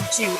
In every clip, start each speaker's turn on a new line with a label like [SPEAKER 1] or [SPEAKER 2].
[SPEAKER 1] вчили.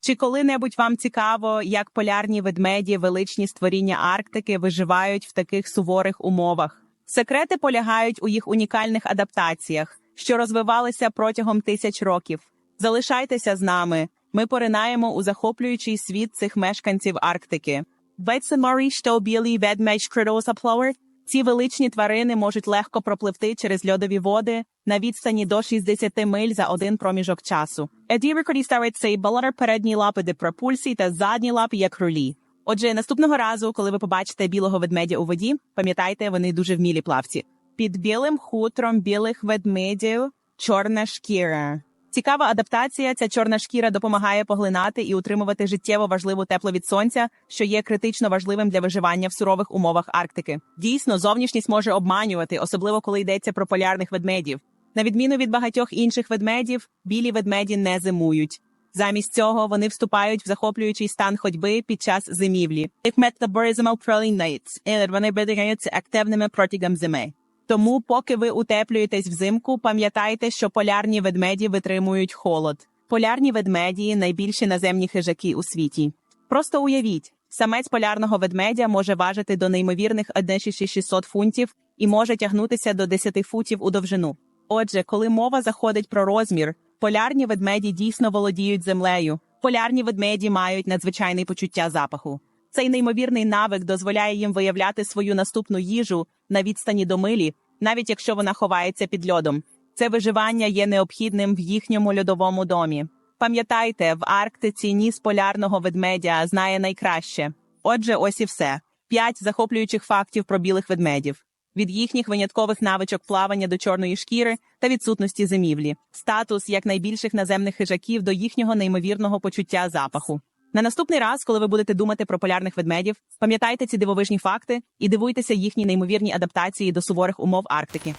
[SPEAKER 2] Чи коли-небудь вам цікаво, як полярні ведмеді, величні створіння Арктики виживають в таких суворих умовах? Секрети полягають у їх унікальних адаптаціях, що розвивалися протягом тисяч років. Залишайтеся з нами. Ми поринаємо у захоплюючий світ цих мешканців Арктики. Вецеморі, що білий ведмедь кридозаплауер. Ці величні тварини можуть легко пропливти через льодові води на відстані до 60 миль за один проміжок часу. Еді використовують цей балар передні лапи де пропульсії та задні лапи як рулі. Отже, наступного разу, коли ви побачите білого ведмедя у воді, пам'ятайте, вони дуже вмілі плавці. Під білим хутром білих ведмедів чорна шкіра. Цікава адаптація. Ця чорна шкіра допомагає поглинати і утримувати життєво важливу тепло від сонця, що є критично важливим для виживання в сурових умовах Арктики. Дійсно, зовнішність може обманювати, особливо коли йдеться про полярних ведмедів. На відміну від багатьох інших ведмедів, білі ведмеді не зимують. Замість цього вони вступають в захоплюючий стан ходьби під час зимівлі. Їх метаборизм nights, вони зберігаються активними протягом зими. Тому, поки ви утеплюєтесь взимку, пам'ятайте, що полярні ведмеді витримують холод. Полярні ведмеді найбільші наземні хижаки у світі. Просто уявіть, самець полярного ведмедя може важити до неймовірних 1600 фунтів і може тягнутися до 10 футів у довжину. Отже, коли мова заходить про розмір, полярні ведмеді дійсно володіють землею. Полярні ведмеді мають надзвичайне почуття запаху. Цей неймовірний навик дозволяє їм виявляти свою наступну їжу на відстані до милі, навіть якщо вона ховається під льодом. Це виживання є необхідним в їхньому льодовому домі. Пам'ятайте, в Арктиці ніс полярного ведмедя знає найкраще. Отже, ось і все: п'ять захоплюючих фактів про білих ведмедів. Від їхніх виняткових навичок плавання до чорної шкіри та відсутності зимівлі, статус як найбільших наземних хижаків до їхнього неймовірного почуття запаху. На наступний раз, коли ви будете думати про полярних ведмедів, пам'ятайте ці дивовижні факти і дивуйтеся їхній неймовірній адаптації до суворих умов Арктики.